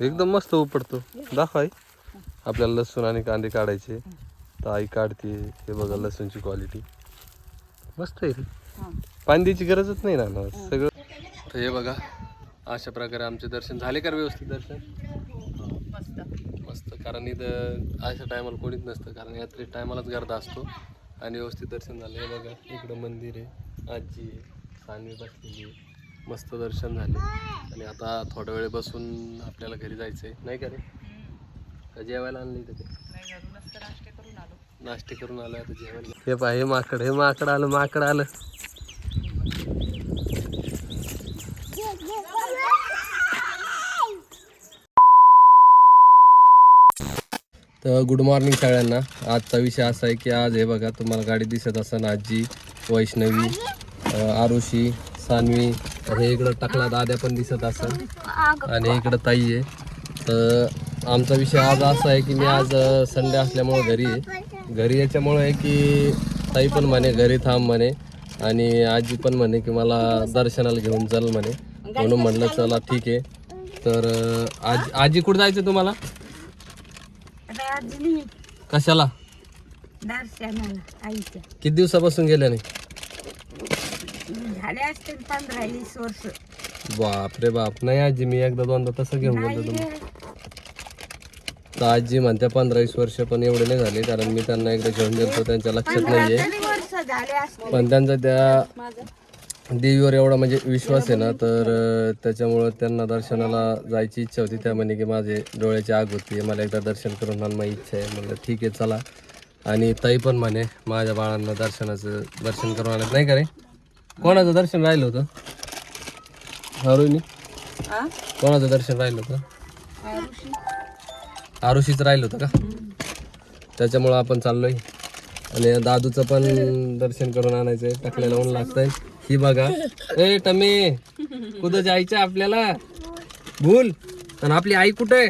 एकदम मस्त उपडतो दाखव आई. आपल्याला लसूण आणि कांदे काढायचे. तर आई काढते. हे बघा लसूणची क्वालिटी मस्त आहे द्यायची गरजच नाही ना सगळं. तर हे बघा. अशा प्रकारे आमचे दर्शन झाले का व्यवस्थित दर्शन? मस्त. मस्त. कारण इथं अशा टायमाला कोणीच नसतं. कारण यात्रे टायमालाच गर्दा असतो. आणि व्यवस्थित दर्शन झालं. हे बघा. इकडं मंदिर आहे. आजी आहे. सानवी बसलेली आहे. मस्त दर्शन झाले. आणि आता थोड्या वेळ बसून आपल्याला घरी जायचं आहे नाही का रे? का जेवायला आणलं इथं ते? नाही घरूनच तर नाश्ते करून आलो. नाश्ते करून आलो आता जेवायला. हे पाय हे माकड हे माकड आलं माकड आलं. तर गुड मॉर्निंग सगळ्यांना. आजचा विषय असा आहे की आज हे बघा तुम्हाला गाडी दिसत असन आजी वैष्णवी आरुषी सानवी तर हे इकडं टाकला दाद्या पण दिसत असन आणि इकडं ताई आहे. तर आमचा विषय आज असा आहे की मी आज संडे असल्यामुळं घरी आहे. घरी याच्यामुळं आहे की ताई पण म्हणे घरी थांब म्हणे. आणि आजी पण म्हणे की मला दर्शनाला घेऊन चल म्हणे. म्हणून म्हटलं चला ठीक आहे. तर आजी आजी कुठं जायचं तुम्हाला? कशाला? किती दिवसापासून गेल्या नाही? झाले असतील पंधरा वीस वर्ष. बाप रे बाप. नाही आजी मी एकदा दोनदा तसं घेऊन गेलो तुम्ही. तर आजी म्हणते पंधरा वीस वर्ष पण एवढे नाही झाले कारण मी त्यांना एकदा घेऊन गेलो त्यांच्या लक्षात नाहीये. तरी वर्ष झाले असतील. पण त्यांचा त्या माझं. देवीवर एवढा म्हणजे विश्वास आहे ना तर अं, त्याच्यामुळं त्यांना दर्शनाला जायची इच्छा होती त्या म्हणे की माझे डोळ्याची आग होती मला एकदा दर्शन करून आणणं माझी इच्छा आहे. म्हणलं ठीक आहे चला. आणि ताई पण म्हणे माझ्या बाळांना दर्शनाचं दर्शन करून आणत नाही का रे? कोणाचं दर्शन राहिलं होतं? आ? कोणाचं दर्शन राहिलं होतं? आरुषी. आरुषीचं राहिलं होतं का? त्याच्यामुळं आपण चाललोय. आणि दादूचं पण दर्शन करून आणायचंय टाकलेलं ऊन लागतंय. ही बघा. ए टमे कुठं जायचं आपल्याला? भूल. आणि आपली आई कुठे आहे?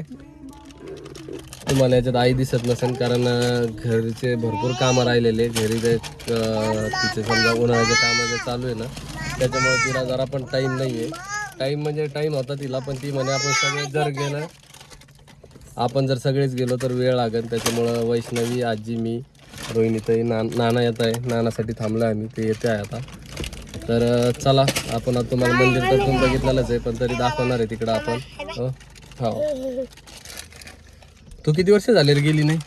तुम्हाला याच्यात आई दिसत नसेल कारण घरचे भरपूर कामं राहिलेले घरी ते तिचे समजा उन्हाळ्याचे कामं जे चालू आहे ना त्याच्यामुळे तिला जरा पण टाईम नाही आहे टाईम म्हणजे टाईम होता तिला पण ती म्हणे आपण सगळे जर गेलं आपण जर सगळेच गेलो तर वेळ लागेल. त्याच्यामुळं वैष्णवी आजी मी रोहिणीताई ना नाना येत आहे. नानासाठी थांबलो आम्ही ते येते आहे आता. तर चला आपण आता तुम्हाला मंदिर तर तुम्ही बघितलेलंच आहे पण तरी दाखवणार आहे तिकडं आपण. हो. हो. तू किती वर्ष झाले रे गेली नाही?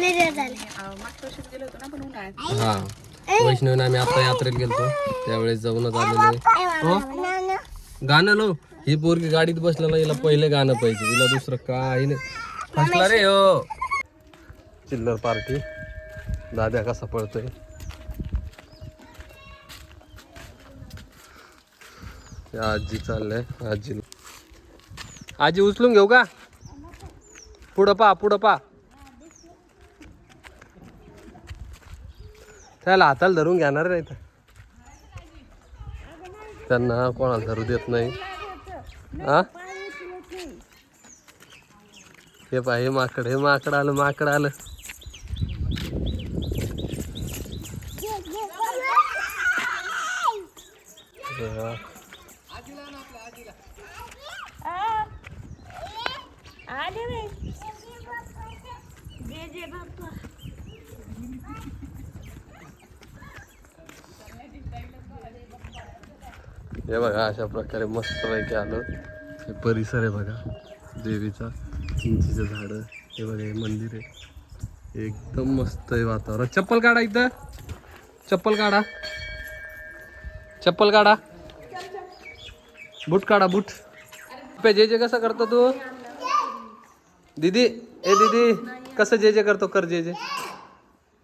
मागच्या वर्षीच गेलो होतो ना पण उन्हाळ्यात. हा. वैष्णवीने आम्ही आता यात्रेत गेलतो. त्यावेळेस जाऊनच आलेले हो? गाणं लो. ही पोरगी गाडीत बसलेला हिला पहिले गाणं पाहिजे. हिला दुसरं काही नाही. फसला रे हो. चिल्लर पार्टी. दाद्या कसा पळतोय? आजी चाललंय. आजी आजी उचलून घेऊ का? पुढं पा पुढं पा त्याला हाताला धरून घेणार नाही तर त्यांना कोणाला धरू देत नाही हा हे पाय हे माकड हे माकड आलं माकड आलं हे बघा अशा प्रकारे मस्त पैकी आलं. हे परिसर आहे बघा देवीचा चिंचीचं झाडं. हे बघा हे मंदिर आहे. एकदम मस्त आहे वातावरण. चप्पल काढा इथं. चप्पल काढा. चप्पल काढा. बूट काढा बूट. जे जे कसं करतो तू? दीदी ए दीदी. कसं जे जे करतो कर जे जे.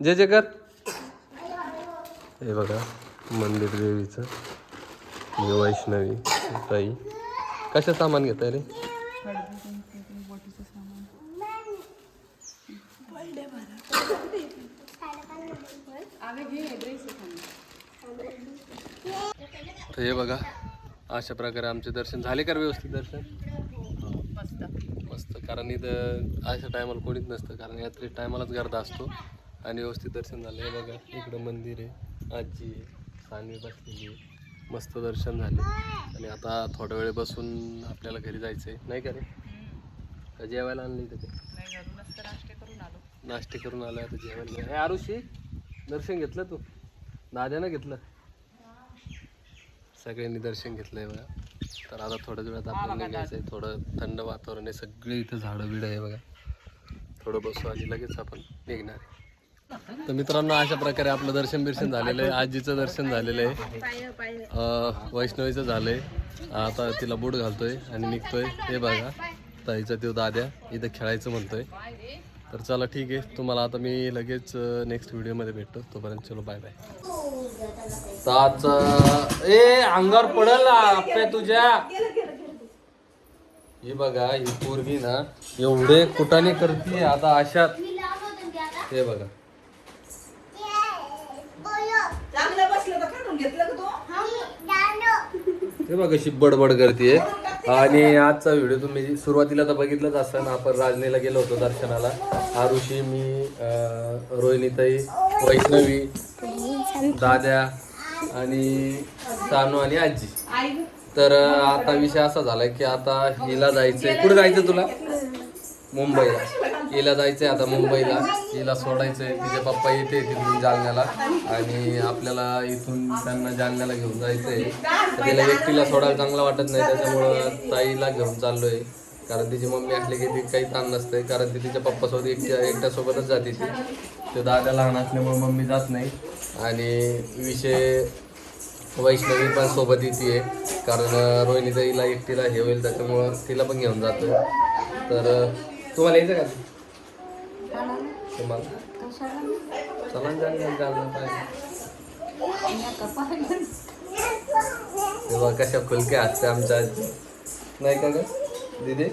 जे जे कर. हे बघा मंदिर देवीचं. मी वैष्णवी ताई. कशा सामान घेत रे? हे बघा अशा प्रकारे आमचे दर्शन झाले का व्यवस्थित दर्शन? कारण इथं अशा टायमाला कोणीच नसतं कारण यात्रे टायमालाच गर्दा असतो. आणि व्यवस्थित दर्शन झालं. हे बघा इकडं मंदिर आहे. आजी आहे सानवी बसलेली आहे. मस्त दर्शन झाले. आणि आता थोड्या वेळ बसून आपल्याला घरी जायचं आहे नाही का रे? का जेवायला आणली इथे ते? नाश्ते करून आलो. नाश्ते करून आलो आता जेवायला हे आरुषी दर्शन घेतलं तू? दाद्यानं घेतलं? सगळ्यांनी दर्शन घेतलंय बघा. तर आता थोड्याच वेळात आपल्याला निघायचं आहे. थोडं थंड वातावरण आहे. सगळे इथं झाडं बिडं आहे बघा. थोडं बसू आणि लगेच आपण निघणार आहे. तर मित्रांनो अशा प्रकारे आपलं दर्शन बिर्शन झालेलं आहे. आजीचं दर्शन झालेलं आहे. वैष्णवीचं झालंय आता तिला बूट घालतोय आणि निघतोय. हे बघा ताईचा तो दाद्या इथं खेळायचं म्हणतोय. तर चला ठीक आहे. तुम्हाला आता मी लगेच नेक्स्ट व्हिडिओमध्ये भेटतो. तोपर्यंत चलो बाय बाय ताच ए अंगावर पडल आपल्या तुझ्या. ही बघा ही पोरगी ना एवढे कुटाने करते आता अशात. हे बघा. हे बघा कशी बडबड करते आणि आजचा व्हिडिओ तुम्ही सुरुवातीला तर बघितलंच असताना आपण राजनीला गेलो होतो दर्शनाला. आरुषी मी रोहिणीताई वैष्णवी. दाद्या आणि सानू आणि आजी. तर आता विषय असा झालाय की आता हिला जायचंय. कुठे जायचं तुला? मुंबईला. हिला जायचंय आता मुंबईला. हिला सोडायचंय. तिचे पप्पा येते तिथून जालन्याला. आणि आपल्याला इथून त्यांना जालन्याला घेऊन जायचंय. तर तिला एकटीला सोडायला चांगलं वाटत नाही. त्याच्यामुळं ताईला घेऊन चाललोय. कारण तिची मम्मी असली की ती काही ताण नसते कारण ती तिच्या पप्पासोबत एकट्या एकट्यासोबतच जाते ती. ते दादा लहान असल्यामुळे मम्मी जात नाही. आणि विषय वैष्णवी पण सोबत येते कारण रोहिणी ताईला एकटीला हे होईल त्याच्यामुळं तिला पण घेऊन जातो तर तुम्हाला यायचं का तुम्हाला? चला. तेव्हा कशा खुलक्या असते आमच्या आजी. नाही का ग? दिदी?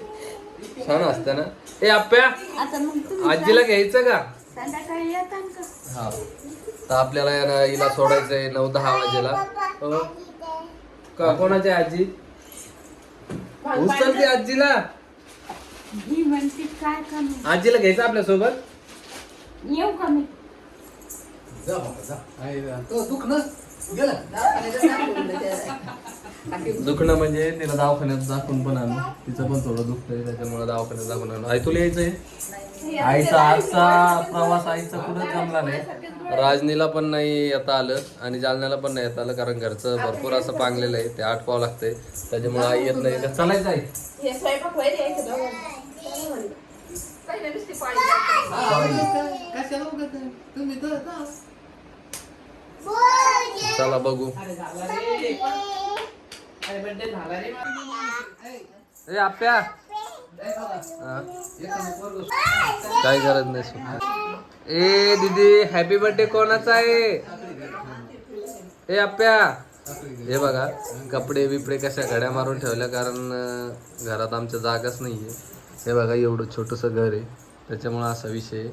छान असते ना? ए आप्या! आजीला घ्यायचं का? हा. तर आपल्याला आहे ना हिला सोडायचंय नऊ दहा वाजेला. हो. का? कोणाची आजी? उचलते आजीला. ही म्हणते काय कमी? आजीला घ्यायचं आपल्यासोबत? येऊ का मी? दुखणं? म्हणजे तिला दवाखान्यात दाखवून पण आणू तिचं पण थोडं दुखतंय त्याच्यामुळे दवाखान्यात दाखवून आणू आई तुला यायचंय? आईचा आजचा प्रवास आईचा कुठं जमला नाही. राजनीला पण नाही येता आलं आणि जालन्याला पण नाही येता आलं कारण घरचं भरपूर असं पांगलेलं आहे ते आटपावं लागतंय. त्याच्यामुळे आई येत नाही. तर चालायचं हे चला बघू. अरे बर्थडे झाला रे. ए आप्या? काय गरज नाही ए दीदी हॅपी बर्थडे कोणाचा आहे? ए आप्या. हे बघा कपडे बिपडे कशा घड्या मारून ठेवल्या कारण घरात आमच्या जागाच नाहीये. हे बघा एवढं छोटंसं घर आहे. त्याच्यामुळं असा विषय.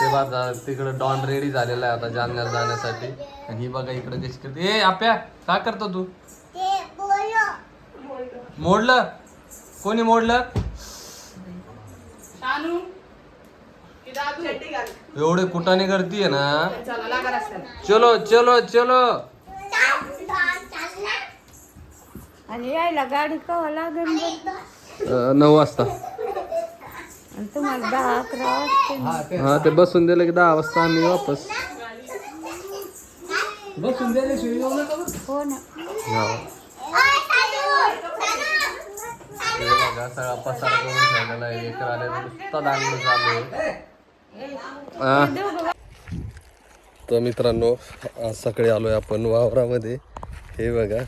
ते बघा तिकडं डॉन रेडी झालेला आहे आता जालन्याला जाण्यासाठी. आणि ही बघा इकडे कशी करते ए आप्या का करतो तू? मोडलं? कोणी मोडलं शानू की दादू शेट्टी घाल एवढे कुटाने करतीये ना? चला चलो चलो चलो आणि यायला गाडी कवा लागेल नऊ वाजता. आणि तुम्हाला दहा अकरा वाजते. हा ते बसून दिलं की दहा वाजता आम्ही वापस. बसून दिले हो ना. सगळा पसारा करून ठेवलेला आहे. एक आले नुसता आहे. तर मित्रांनो आज सकाळी आलोय आपण वावरामध्ये. हे बघा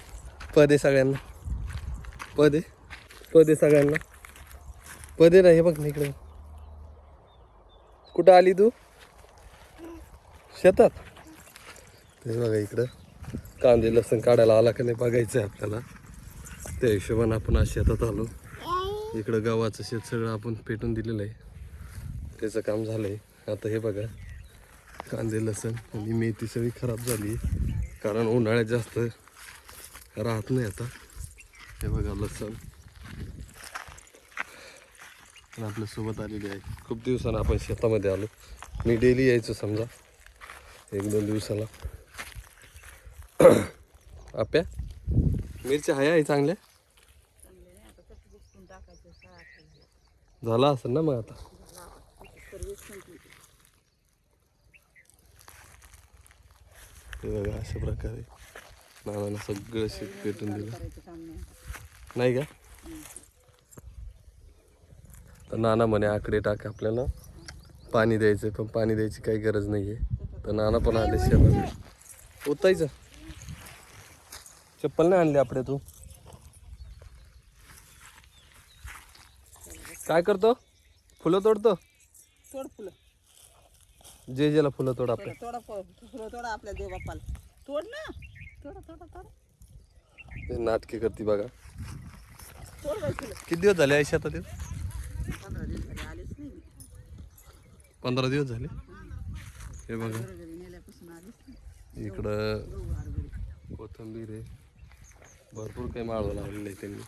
पदे सगळ्यांना. पदे पदे सगळ्यांना. पदे ना हे बघ ना इकडे. कुठं आली तू? शेतात? ते बघा इकडं. कांदे लसूण काढायला आला का नाही बघायचं आहे आपल्याला. त्या हिशोबाने आपण आज शेतात आलो. इकडं गव्हाचं शेत सगळं आपण पेटून दिलेलं आहे. त्याचं काम झालंय. आता हे बघा कांदे लसण आणि मेथी सगळी खराब झाली कारण उन्हाळ्यात जास्त राहत नाही आता. हे बघा लसण. पण आपल्यासोबत आलेली आहे. खूप दिवसानं आपण शेतामध्ये आलो. मी डेली यायचो समजा एक दोन दिवसाला. आप्या मिरच्या आहे आहे चांगल्या? झाला असेल ना मग आता? हे बघा अशा प्रकारे नानानं सगळं शेत पेटून दिलं. नाही का? तर नाना म्हणे आकडे टाक आपल्याला. पाणी द्यायचं पण पाणी द्यायची काही गरज नाही आहे तर नाना पण आले शेतात. ओतायचं चप्पल नाही आणली आपल्या तू? काय करतो? फुलं तोडतो? तोड फुलं. जे जेला फुलं तोड आपल्या फुलं तोडा आपल्या देव बाप्पाला तोड ना. तोडा तोडा तोडा. हे नाटके करते बघा. तोड बाई फुलं. किती दिवस झाले आयुष्यात आता ते? पंधरा दिवस झाले आलेच नाही मी. पंधरा दिवस झाले. हे बघा. घरी नेल्यापासून आलेच नाही. इकडं गहू हरभरे. कोथंबीर आहे. भरपूर काही माळवं लावलेलं आहे त्यांनी.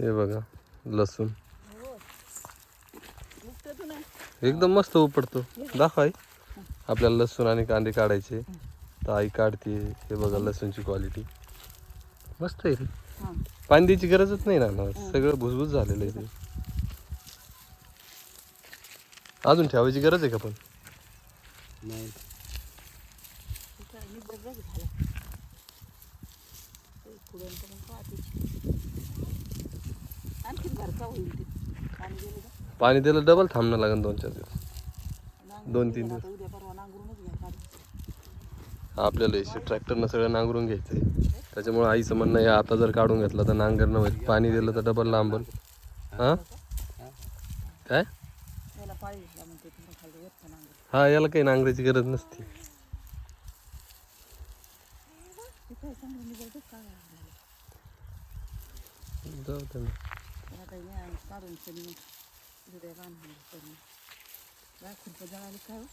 हे बघा. लसूण. नाही एकदम मस्त उपडतो. दाखव आई. आपल्याला लसूण आणि कांदे काढायचे. तर आई काढते. हे बघा लसूणची क्वालिटी मस्त आहे रे. हां. पाणी द्यायची गरजच नाही ना सगळं भुसभुस झालेलं आहे ते. अजून ठेवायची गरज आहे का पण? नाही काय मी बघ झाला ते पुढे तर मग पाहते आणखीन घरचा होईल ते. पाणी गेलं का? पाणी द्यायला डबल थांबणं लागेल दोन चार दिवस. नांगरून दोन तीन गेला दिवस. आता उद्या परवा नांगरूनच घ्या काढून. आपल्याला ट्रॅक्टरनं सगळं नांगरून घ्यायचंय. त्याच्यामुळे आईचं म्हणणं आहे आता जर काढून घेतलं तर नांगरणं होईल पाणी दिलं तर डबल लांबल हा? काय? याला पाळी घेतला म्हणते तुम्ही खाली वरचं नांगर. हा याला काही नांगरायची गरज नसते. ते काय चांगलं निघालं काय झालं जाऊ दे ना. आता मी काढून सनी बांधून काय खुरपं जळाली काय हो?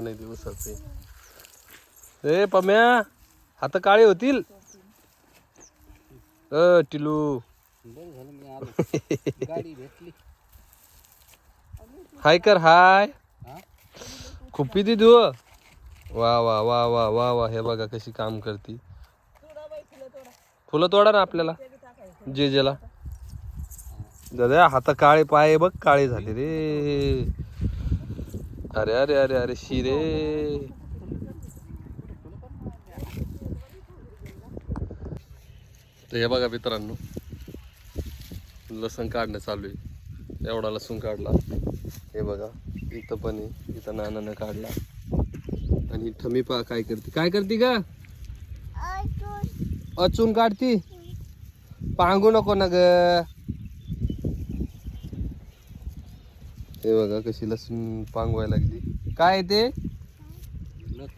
नाही दिवसाचे ए पम्या हात काळे होतील अ टिलू हाय कर हाय खूप ती तू वा वा वा वा वा वा हे बघा कशी काम करती फुलं तोडा ना आपल्याला जे जेला दादा हात काळे पाय बघ काळे झाले रे. अरे अरे अरे अरे शिरे. तर हे बघा मित्रांनो लसूण काढणं चालू आहे. एवढा लसूण काढला. हे बघा इथं पण आहे. इथं नानानं काढला. आणि इथं मी पा काय करते? काय करते का अचून काढती? पांगू नको ना ग हे बघा कशी लसूण पांगवायला लागली. काय आहे ते?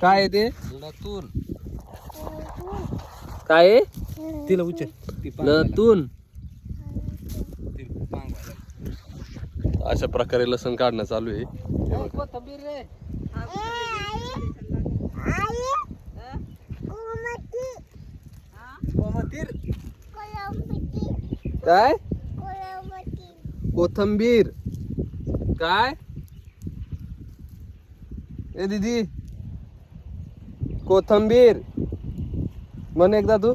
काय आहे ते? लतून काय आहे? तिला उचल. ती लसूण. अशा प्रकारे लसूण काढणं चालू आहे. कोमतीर काय? कोथंबीर. काय? ए दीदी. कोथंबीर. म्हण एकदा तू.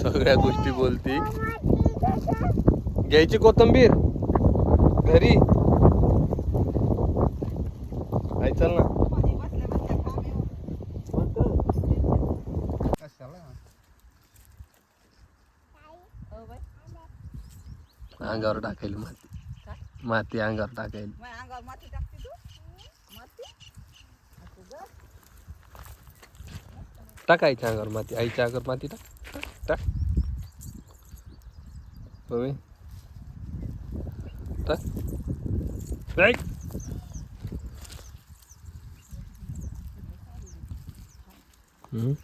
सगळ्या गोष्टी बोलती. घ्यायची कोथंबीर. घरी आई चल ना अंगावर टाकायला माती माती अंगावर टाकायला माझ्या अंगावर माती टाकते तू माती टाकायच्या अंगावर माती आईच्या अंगावर माती टाक टाक मम्मी टाक टाक. हम्म.